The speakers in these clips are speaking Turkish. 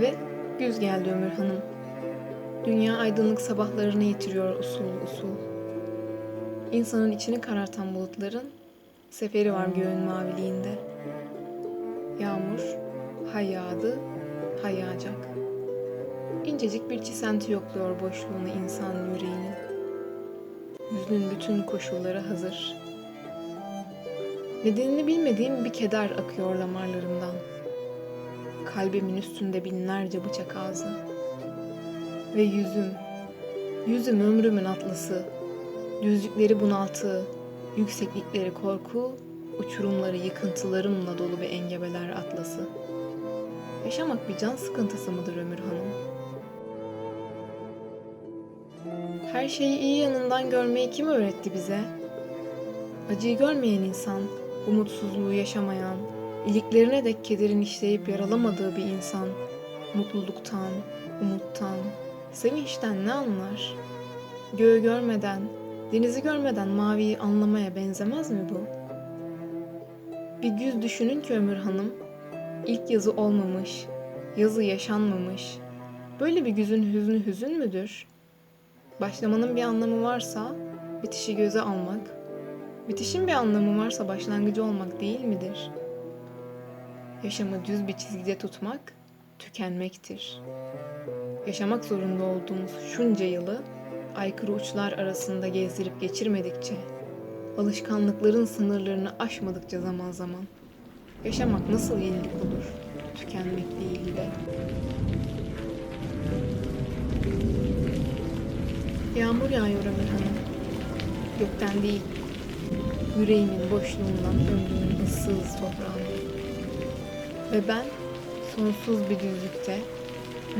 Ve güz geldi Ömür Hanım. Dünya aydınlık sabahlarını yitiriyor usul usul. İnsanın içini karartan bulutların seferi var göğün maviliğinde. Yağmur hay yağdı. İncecik bir çisenti yokluyor boşluğunu insan yüreğinin. Yüzünün bütün koşulları hazır. Nedenini bilmediğim bir keder akıyor damarlarımdan. Kalbimin üstünde binlerce bıçak ağzı. Ve yüzüm, yüzüm ömrümün atlası. Düzlükleri bunaltı, yükseklikleri korku, uçurumları yıkıntılarımla dolu bir engebeler atlası. Yaşamak bir can sıkıntısı mıdır Ömür Hanım? Her şeyi iyi yanından görmeyi kim öğretti bize? Acıyı görmeyen insan, umutsuzluğu yaşamayan, iliklerine dek kederin işleyip yaralamadığı bir insan, mutluluktan, umuttan, sevinçten ne anlar? Göğü görmeden, denizi görmeden maviyi anlamaya benzemez mi bu? Bir güz düşünün ki Ömür Hanım, ilk yazı olmamış, yazı yaşanmamış. Böyle bir güzün hüznü hüzün müdür? Başlamanın bir anlamı varsa, bitişi göze almak, bitişin bir anlamı varsa başlangıcı olmak değil midir? Yaşamı düz bir çizgide tutmak, tükenmektir. Yaşamak zorunda olduğumuz şunca yılı aykırı uçlar arasında gezdirip geçirmedikçe, alışkanlıkların sınırlarını aşmadıkça zaman zaman, yaşamak nasıl yenilik olur, tükenmek değil de. Yağmur yağıyor Ömür Hanım. Gökten değil, yüreğimin boşluğundan ömrümün ıssız toprağına. Ve ben sonsuz bir düzlükte,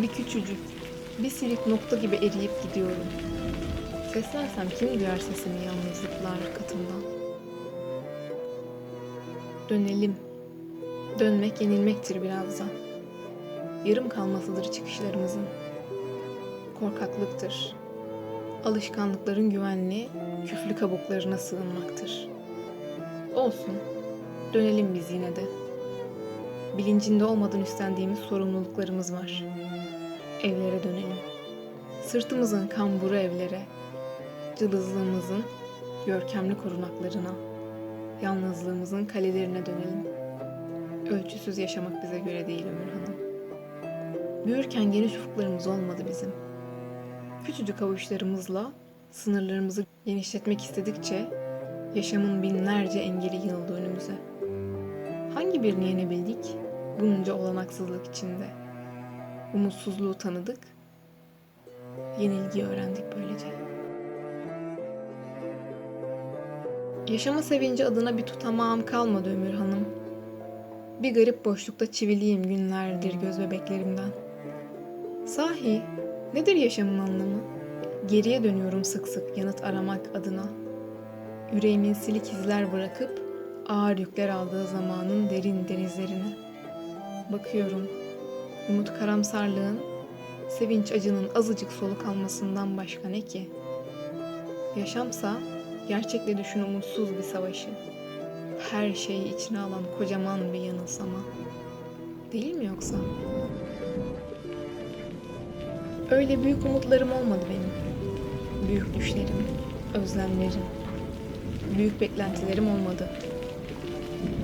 bir küçücük, bir silik nokta gibi eriyip gidiyorum. Seslersem kim duyar sesimi yalnızlıklar katından? Dönelim. Dönmek yenilmektir biraz da. Yarım kalmasıdır çıkışlarımızın. Korkaklıktır. Alışkanlıkların güvenli, küflü kabuklarına sığınmaktır. Olsun. Dönelim biz yine de. Bilincinde olmadan üstlendiğimiz sorumluluklarımız var. Evlere dönelim. Sırtımızın kamburu evlere, cılızlığımızın görkemli korunaklarına, yalnızlığımızın kalelerine dönelim. Ölçüsüz yaşamak bize göre değil Ömür Hanım. Büyürken geniş ufuklarımız olmadı bizim. Küçücük avuçlarımızla sınırlarımızı genişletmek istedikçe yaşamın binlerce engeli yığıldı önümüze. Hangi birini yenebildik bunca olanaksızlık içinde? Umutsuzluğu tanıdık, yenilgiyi öğrendik böylece. Yaşama sevinci adına bir tutamağım kalmadı Ömür Hanım. Bir garip boşlukta çiviliyim günlerdir göz bebeklerimden. Sahi nedir yaşamın anlamı? Geriye dönüyorum sık sık yanıt aramak adına. Yüreğimin silik izler bırakıp ağır yükler aldığı zamanın derin denizlerine. Bakıyorum, umut karamsarlığın, sevinç acının azıcık soluk almasından başka ne ki? Yaşamsa gerçekle düşün umutsuz bir savaşı. Her şeyi içine alan kocaman bir yanılsama. Değil mi yoksa? Öyle büyük umutlarım olmadı benim. Büyük düşlerim, özlemlerim, büyük beklentilerim olmadı.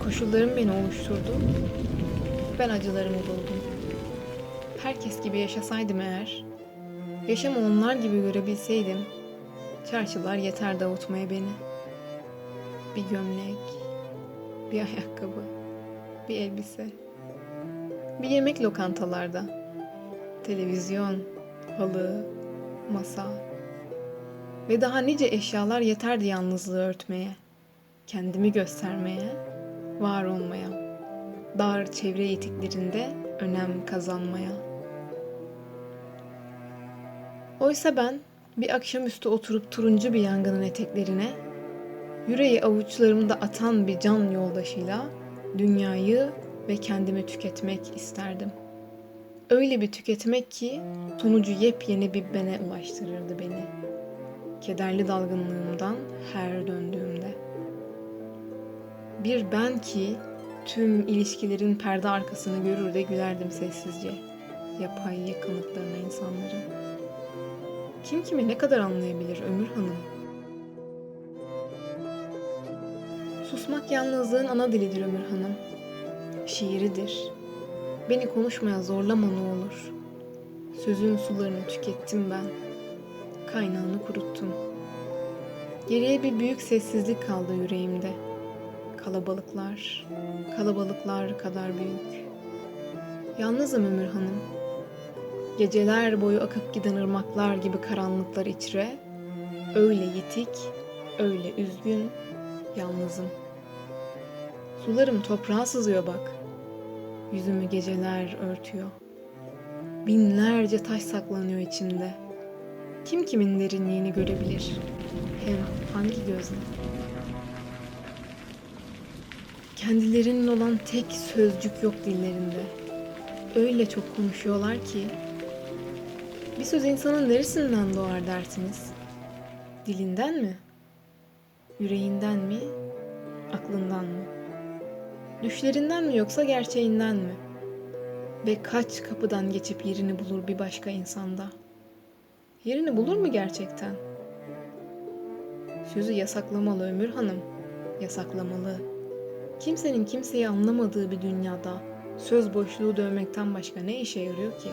Koşullarım beni oluşturdu. Ben acılarımı buldum. Herkes gibi yaşasaydım eğer, yaşamı onlar gibi görebilseydim, çarşılar yeter davutmaya beni. Bir gömlek, bir ayakkabı, bir elbise, bir yemek lokantalarda, televizyon, halı, masa ve daha nice eşyalar yeterdi yalnızlığı örtmeye, kendimi göstermeye, var olmaya, dar çevre etiklerinde önem kazanmaya. Oysa ben bir akşamüstü oturup turuncu bir yangının eteklerine, yüreği avuçlarımda atan bir can yoldaşıyla dünyayı ve kendimi tüketmek isterdim. Öyle bir tüketmek ki sonucu yepyeni bir bene ulaştırırdı beni. Kederli dalgınlığımdan her döndüğümde. Bir ben ki tüm ilişkilerin perde arkasını görür de gülerdim sessizce. Yapay yakınlıklarına insanları. Kim kimi ne kadar anlayabilir Ömür Hanım? Susmak yalnızlığın ana dilidir Ömür Hanım. Şiiridir. Beni konuşmaya zorlama ne olur. Sözün sularını tükettim ben. Kaynağını kuruttum. Geriye bir büyük sessizlik kaldı yüreğimde. Kalabalıklar, kalabalıklar kadar büyük. Yalnızım Ömür Hanım. Geceler boyu akıp giden ırmaklar gibi karanlıklar içre, öyle yitik, öyle üzgün, yalnızım. Sularım toprağa sızıyor bak. Yüzümü geceler örtüyor. Binlerce taş saklanıyor içimde. Kim kimin derinliğini görebilir? Hem hangi gözle? Kendilerinin olan tek sözcük yok dillerinde. Öyle çok konuşuyorlar ki. Bir söz insanın neresinden doğar dersiniz? Dilinden mi? Yüreğinden mi? Aklından mı? Düşlerinden mi yoksa gerçeğinden mi? Ve kaç kapıdan geçip yerini bulur bir başka insanda? Yerini bulur mu gerçekten? Sözü yasaklamalı Ömür Hanım. Yasaklamalı. Kimsenin kimseyi anlamadığı bir dünyada söz boşluğu dövmekten başka ne işe yarıyor ki?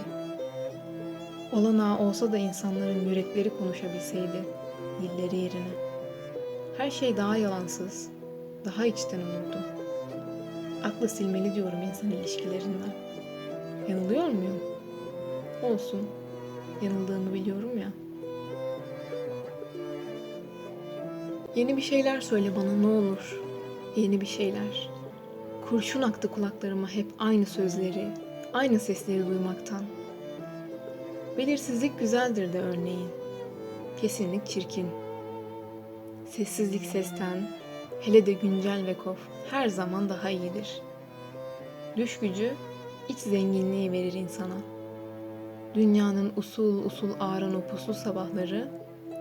Olanağı olsa da insanların yürekleri konuşabilseydi, dilleri yerine. Her şey daha yalansız, daha içten olurdu. Aklı silmeli diyorum insan ilişkilerinden. Yanılıyor muyum? Olsun. Yanıldığımı biliyorum ya. Yeni bir şeyler söyle bana ne olur. Yeni bir şeyler. Kurşun aktı kulaklarıma hep aynı sözleri, aynı sesleri duymaktan. Belirsizlik güzeldir de örneğin. Kesinlik çirkin. Sessizlik sesten, hele de güncel ve kof her zaman daha iyidir. Düş gücü iç zenginliği verir insana. Dünyanın usul usul ağaran o puslu sabahları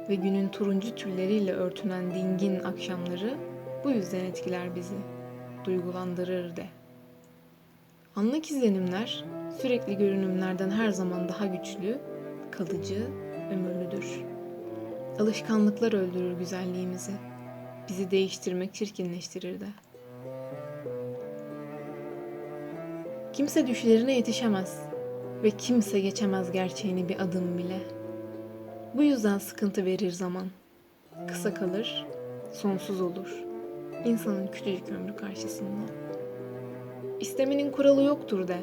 ve günün turuncu tülleriyle örtünen dingin akşamları bu yüzden etkiler bizi, duygulandırır de. Anlık izlenimler sürekli görünümlerden her zaman daha güçlü, kalıcı, ömürlüdür. Alışkanlıklar öldürür güzelliğimizi. Bizi değiştirmek çirkinleştirir de. Kimse düşlerine yetişemez ve kimse geçemez gerçeğini bir adım bile. Bu yüzden sıkıntı verir zaman. Kısa kalır, sonsuz olur. İnsanın küçücük ömrü karşısında. İstemenin kuralı yoktur de.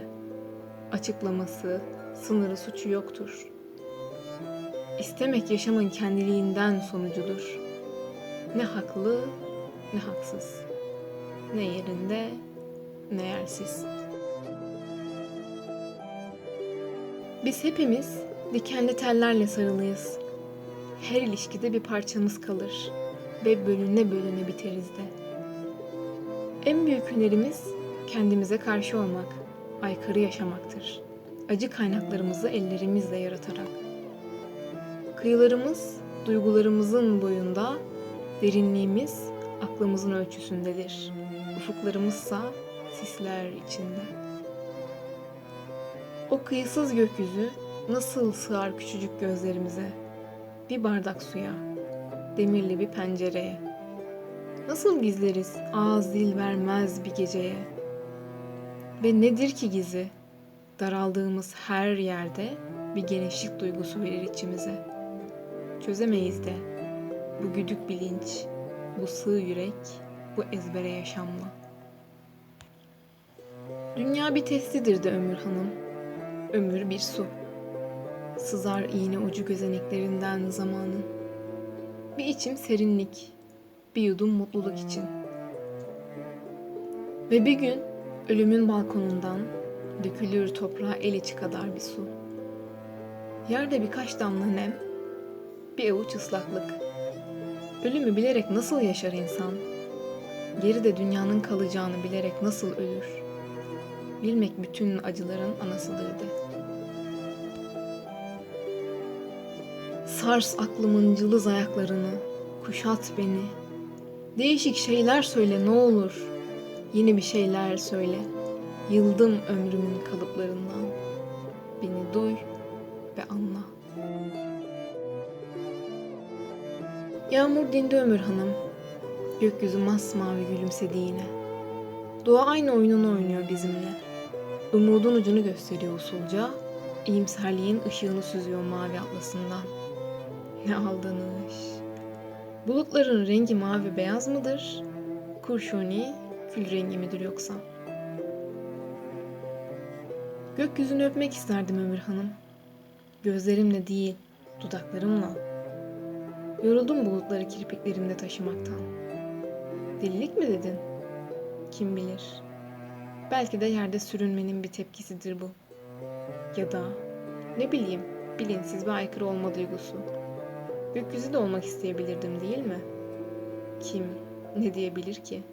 Açıklaması, sınırı suçu yoktur. İstemek yaşamın kendiliğinden sonucudur. Ne haklı, ne haksız. Ne yerinde, ne yersiz. Biz hepimiz dikenli tellerle sarılıyız. Her ilişkide bir parçamız kalır ve bölüne bölüne biteriz de. En büyük hünerimiz kendimize karşı olmak, aykırı yaşamaktır. Acı kaynaklarımızı ellerimizle yaratarak. Kıyılarımız duygularımızın boyunda, derinliğimiz aklımızın ölçüsündedir. Ufuklarımızsa sisler içinde. O kıyısız gökyüzü nasıl sığar küçücük gözlerimize? Bir bardak suya, demirli bir pencereye. Nasıl gizleriz ağız dil vermez bir geceye? Ve nedir ki gizi? Daraldığımız her yerde bir genişlik duygusu verir içimize. Çözemeyiz de bu güdük bilinç, bu sığ yürek, bu ezbere yaşamla. Dünya bir testidir de Ömür Hanım. Ömür bir su. Sızar iğne ucu gözeneklerinden zamanın. Bir içim serinlik, bir yudum mutluluk için. Ve bir gün ölümün balkonundan dökülür toprağa el içi kadar bir su. Yerde birkaç damla nem, bir avuç ıslaklık. Ölümü bilerek nasıl yaşar insan? Geride dünyanın kalacağını bilerek nasıl ölür? Bilmek bütün acıların anasıdır de. Sars aklımın cılız ayaklarını, kuşat beni. Değişik şeyler söyle ne olur. Yeni bir şeyler söyle. Yıldım ömrümün kalıplarından. Beni duy ve anla. Yağmur dindi Ömür Hanım. Gökyüzü masmavi gülümsedi yine. Doğa aynı oyununu oynuyor bizimle. Umudun ucunu gösteriyor usulca. İyimserliğin ışığını süzüyor mavi atlasından. Ne aldanış. Bulutların rengi mavi beyaz mıdır? Kurşuni kül rengi midir yoksa? Gökyüzünü öpmek isterdim Ömür Hanım. Gözlerimle değil, dudaklarımla. Yoruldum bulutları kirpiklerimde taşımaktan. Delilik mi dedin? Kim bilir. Belki de yerde sürünmenin bir tepkisidir bu. Ya da ne bileyim bilinçsiz bir aykırı olma duygusu. Gökyüzü de olmak isteyebilirdim değil mi? Kim ne diyebilir ki?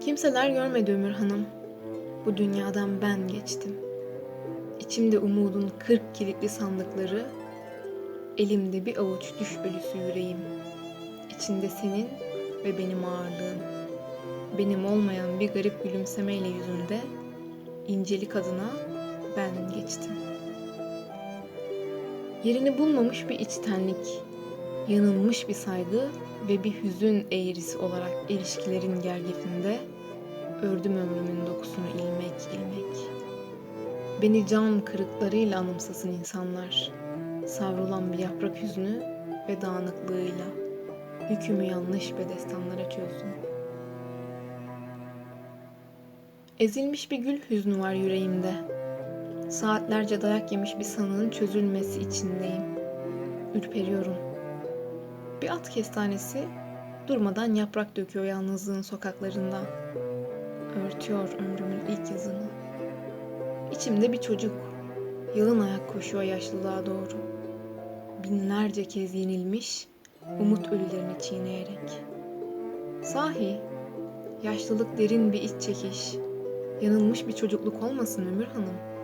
Kimseler görmedi Ömür Hanım. Bu dünyadan ben geçtim. İçimde umudun kırk kilitli sandıkları, elimde bir avuç düş ölüsü yüreğim. İçinde senin ve benim ağırlığım. Benim olmayan bir garip gülümsemeyle yüzünde, incelik adına ben geçtim. Yerini bulmamış bir içtenlik, yanılmış bir saygı ve bir hüzün eğrisi olarak ilişkilerin gergefinde ördüm ömrümün dokusunu ilmek ilmek. Beni can kırıklarıyla anımsasın insanlar. Savrulan bir yaprak hüznü ve dağınıklığıyla yükümü yanlış bedestanlara çözdüm. Ezilmiş bir gül hüznü var yüreğimde. Saatlerce dayak yemiş bir sanığın çözülmesi içindeyim. Ürperiyorum. Bir at kestanesi durmadan yaprak döküyor yalnızlığın sokaklarında. Örtüyor ömrümün ilk yazını. İçimde bir çocuk yalın ayak koşuyor yaşlılığa doğru. Binlerce kez yenilmiş umut ölülerini çiğneyerek. Sahi yaşlılık derin bir iç çekiş. Yanılmış bir çocukluk olmasın Ömür Hanım.